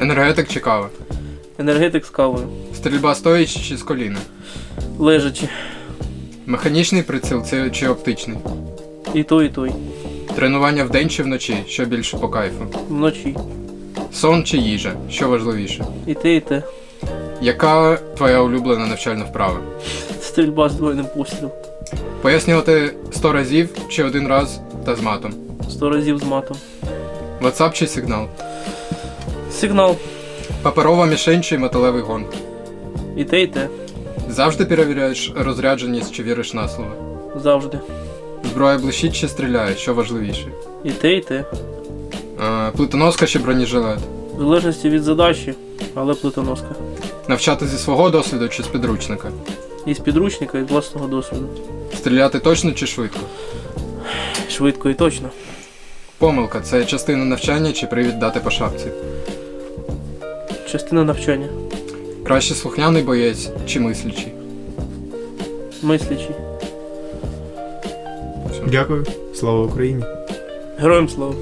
Енергетик чи кава? Енергетик з кавою. Стрільба стоячи чи з коліна? Лежачи. Механічний приціл це чи оптичний? І той, і той. Тренування вдень чи вночі, що більше по кайфу? Вночі. Сон чи їжа, що важливіше? І те, і те. Яка твоя улюблена навчальна вправа? Стрільба з двойним пострілом. Пояснювати 100 разів чи один раз та з матом? Сто разів з матом. WhatsApp чи сигнал? Сигнал. Паперова мішень чи металевий гон? І те, і те. Завжди перевіряєш розрядженість чи віриш на слово? Завжди. Зброя блищить чи стріляє, що важливіше? І те, і те. Е, плитоноска чи бронежилет? В залежності від задачі, але плитоноска. Навчати зі свого досвіду чи з підручника? І з підручника, і з власного досвіду. Стріляти точно чи швидко? Швидко і точно. Помилка це частина навчання чи привід дати по шапці? Частина навчання. Краще слухняний боєць чи мислячий? Мислячий. Дякую. Слава Україні. Героям слава.